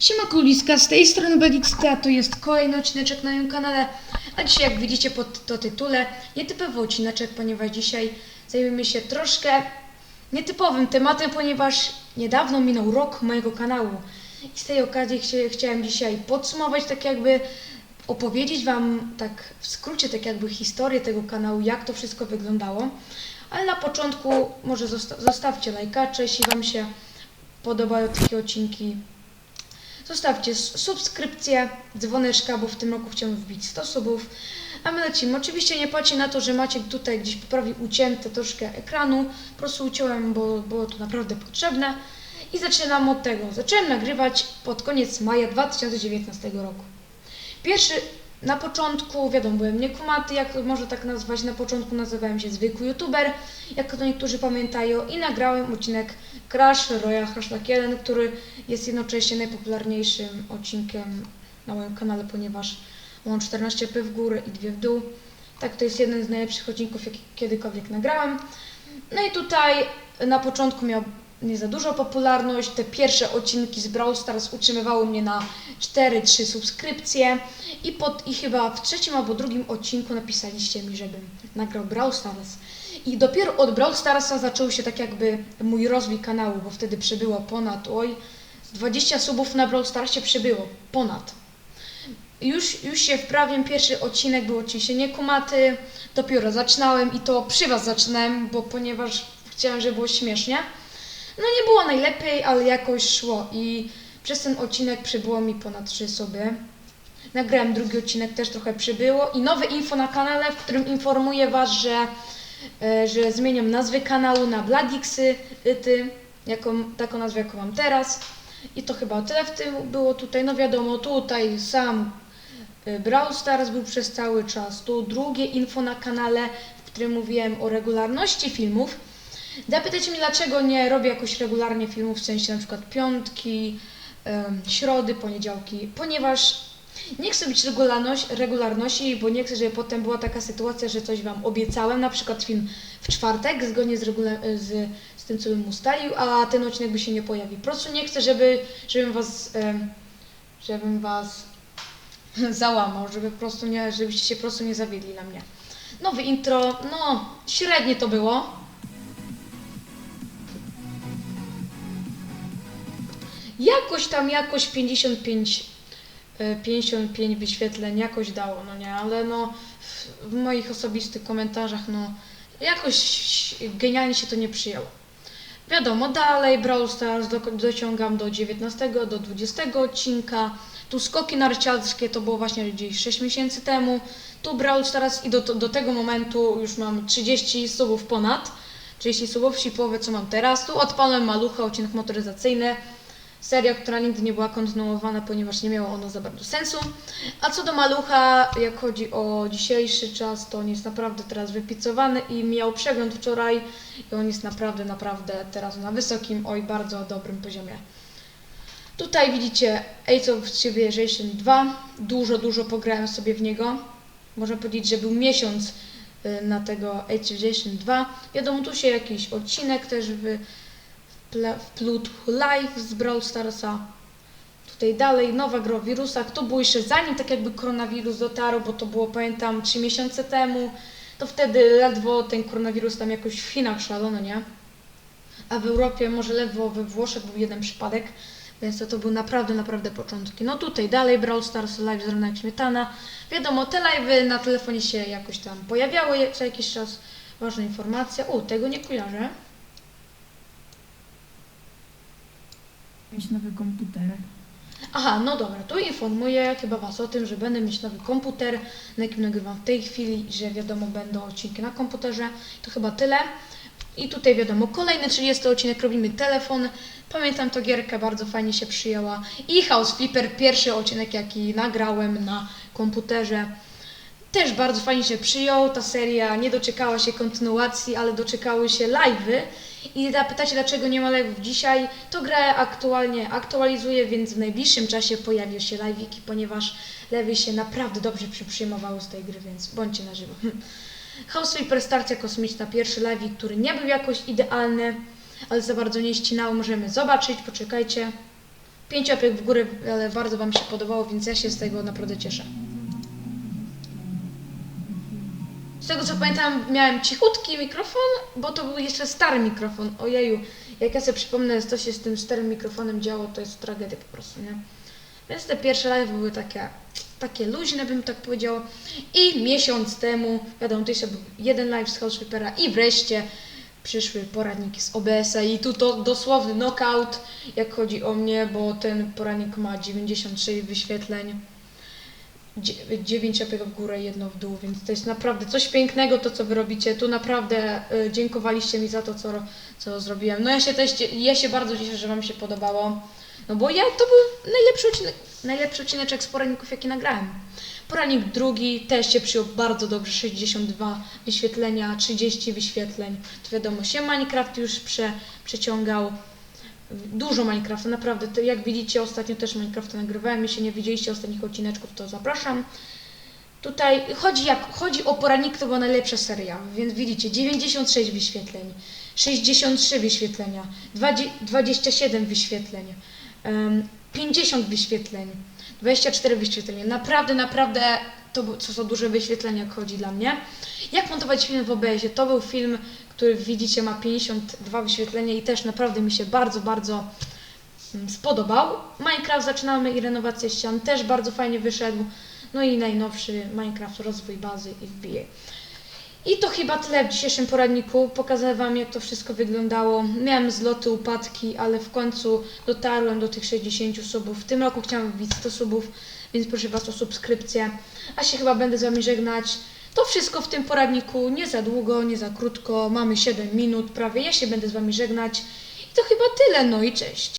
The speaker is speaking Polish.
Siema Kuliska, z tej strony Belixty, a to jest kolejny odcineczek na moim kanale. A dzisiaj, jak widzicie po to tytule, nietypowy odcineczek, ponieważ dzisiaj zajmiemy się troszkę nietypowym tematem, ponieważ niedawno minął rok mojego kanału. I z tej okazji chciałem dzisiaj podsumować, tak jakby opowiedzieć Wam tak w skrócie, tak jakby historię tego kanału, jak to wszystko wyglądało. Ale na początku może zosta- zostawcie lajkacze, jeśli Wam się podobają takie odcinki. Zostawcie subskrypcję, dzwoneczka, bo w tym roku chciałem wbić 100 subów. A my lecimy. Oczywiście nie patrzcie na to, że Maciek tutaj gdzieś poprawił ucięte troszkę ekranu. Po prostu uciąłem, bo było to naprawdę potrzebne. I zaczynam od tego. Zacząłem nagrywać pod koniec maja 2019 roku. Pierwszy, na początku, wiadomo, byłem niekumaty, jak można tak nazwać, na początku nazywałem się zwykły youtuber, jak to niektórzy pamiętają, i nagrałem odcinek Crash Royale Hashtag 1, który jest jednocześnie najpopularniejszym odcinkiem na moim kanale, ponieważ mam 14p w górę i 2 w dół. Tak, to jest jeden z najlepszych odcinków, jaki kiedykolwiek nagrałem. No i tutaj na początku miał nie za dużo popularność. Te pierwsze odcinki z Brawl Stars utrzymywały mnie na 4-3 subskrypcje i, pod, i chyba w trzecim albo drugim odcinku napisaliście mi, żebym nagrał Brawl Stars. I dopiero od Brawl Starsa zaczął się tak jakby mój rozwój kanału, bo wtedy przybyło ponad, oj, z 20 subów na Brawl Starsie przybyło, ponad. Już, już się wprawiłem, pierwszy odcinek był oczywiście niekumaty, dopiero zaczynałem i to przy Was zaczynałem, bo ponieważ chciałem, żeby było śmiesznie. No nie było najlepiej, ale jakoś szło i przez ten odcinek przybyło mi ponad 3 osoby. Nagrałem drugi odcinek, też trochę przybyło i nowe info na kanale, w którym informuję Was, że, e, że zmieniam nazwę kanału na Bladixy, ty, jaką, taką nazwę, jaką mam teraz. I to chyba tyle w tym było tutaj. No wiadomo, tutaj sam e, Brawl Stars był przez cały czas. Tu drugie info na kanale, w którym mówiłem o regularności filmów. Zapytajcie mnie, dlaczego nie robię jakoś regularnie filmów, w sensie na przykład piątki, środy, poniedziałki, ponieważ nie chcę być regularności, bo nie chcę, żeby potem była taka sytuacja, że coś Wam obiecałem, na przykład film w czwartek, zgodnie z, z, z tym, co bym ustalił, a ten odcinek by się nie pojawił. Po prostu nie chcę, żeby, żebym Was, żebym Was załamał, żeby po prostu nie, żebyście się po prostu nie zawiedli na mnie. Nowe intro, no średnie to było. Jakoś tam, jakoś 55, e, 55 wyświetleń jakoś dało, no nie, ale no w- moich osobistych komentarzach, no jakoś genialnie się to nie przyjęło. Wiadomo, dalej Brawl Stars do, dociągam do 19, do 20 odcinka. Tu skoki narciarskie to było właśnie gdzieś 6 miesięcy temu. Tu Brawl Stars i do, do tego momentu już mam 30 subów ponad. 30 subów, czyli połowę co mam teraz. Tu odpalłem Malucha, odcinek motoryzacyjny. Seria, która nigdy nie była kontynuowana, ponieważ nie miało ono za bardzo sensu. A co do Malucha, jak chodzi o dzisiejszy czas, to on jest naprawdę teraz wypicowany i miał przegląd wczoraj i on jest naprawdę, naprawdę teraz na wysokim, oj bardzo dobrym poziomie. Tutaj widzicie Ace of Civilization 2. Dużo, dużo pograłem sobie w niego. Można powiedzieć, że był miesiąc y, na tego Ace of Civilization 2. Wiadomo, tu się jakiś odcinek też w, ple- wplótł live z Brawl Starsa. Tutaj dalej nowa gra o wirusach. To było jeszcze zanim tak jakby koronawirus dotarł, bo to było pamiętam 3 miesiące temu. To wtedy ledwo ten koronawirus tam jakoś w Chinach szalono, nie? A w Europie może ledwo we Włoszech był jeden przypadek, więc to, to były naprawdę, naprawdę początki. No tutaj dalej Brawl Stars live z Rona jak Śmietana. Wiadomo, te live'y na telefonie się jakoś tam pojawiały co jakiś czas. Ważna informacja. O, tego nie kojarzę. Mieć nowy komputer. Aha, no dobra, tu informuję chyba Was o tym, że będę mieć nowy komputer, na jakim nagrywam w tej chwili, że wiadomo będą odcinki na komputerze. To chyba tyle. I tutaj wiadomo, kolejny 30 odcinek robimy telefon. Pamiętam to gierkę, bardzo fajnie się przyjęła. I House Flipper, pierwszy odcinek jaki nagrałem na komputerze. Też bardzo fajnie się przyjął. Ta seria nie doczekała się kontynuacji, ale doczekały się live'y. I zapytacie, dlaczego nie ma live'ów dzisiaj? To grę aktualnie aktualizuję, więc w najbliższym czasie pojawią się live'iki, ponieważ lewy się naprawdę dobrze przy- przyjmowały z tej gry, więc bądźcie na żywo. House Flipper Stacja Kosmiczna, pierwszy live'ik, który nie był jakoś idealny, ale za bardzo nie ścinało, możemy zobaczyć, poczekajcie. 5 łapek w górę, ale bardzo Wam się podobało, więc ja się z tego naprawdę cieszę. Tego co pamiętam, miałem cichutki mikrofon, bo to był jeszcze stary mikrofon. Ojeju, jak ja sobie przypomnę, co się z tym starym mikrofonem działo, to jest tragedia po prostu, nie? Więc te pierwsze live były takie, takie luźne, bym tak powiedział. I miesiąc temu, wiadomo, to jeszcze był jeden live z House Flipera i wreszcie przyszły poradniki z OBS-a i tu to dosłowny knockout, jak chodzi o mnie, bo ten poradnik ma 96 wyświetleń. 9 łapek w górę, jedno w dół, więc to jest naprawdę coś pięknego to, co wy robicie. Tu naprawdę y, dziękowaliście mi za to, co, co zrobiłem. No ja się też, ja się bardzo cieszę, że wam się podobało. No bo ja, to był najlepszy odcinek, najlepszy odcineczek z poradników, jaki nagrałem. Poradnik drugi też się przyjął bardzo dobrze, 62 wyświetlenia, 30 wyświetleń. To wiadomo, się Minecraft już prze, przeciągał. Dużo Minecrafta, naprawdę. Jak widzicie, ostatnio też Minecrafta nagrywałem. Jeśli nie widzieliście ostatnich odcineczków, to zapraszam. Tutaj chodzi, jak, chodzi o poradnik, to była najlepsza seria, więc widzicie, 96 wyświetleń, 63 wyświetlenia, 20, 27 wyświetleń, em, 50 wyświetleń, 24 wyświetlenia. Naprawdę, naprawdę to, to są duże wyświetlenia, jak chodzi dla mnie. Jak montować film w OBS-ie? To był film, który widzicie ma 52 wyświetlenia i też naprawdę mi się bardzo, bardzo mm, spodobał. Minecraft zaczynamy i renowacja ścian też bardzo fajnie wyszedł. No i najnowszy Minecraft rozwój bazy i wbije. I to chyba tyle w dzisiejszym poradniku. Pokazałem Wam, jak to wszystko wyglądało. Miałem zloty, upadki, ale w końcu dotarłem do tych 60 subów. W tym roku chciałem wbić 100 subów, więc proszę Was o subskrypcję. A się chyba będę z Wami żegnać. To wszystko w tym poradniku. Nie za długo, nie za krótko. Mamy 7 minut prawie. Ja się będę z Wami żegnać. I to chyba tyle. No i cześć.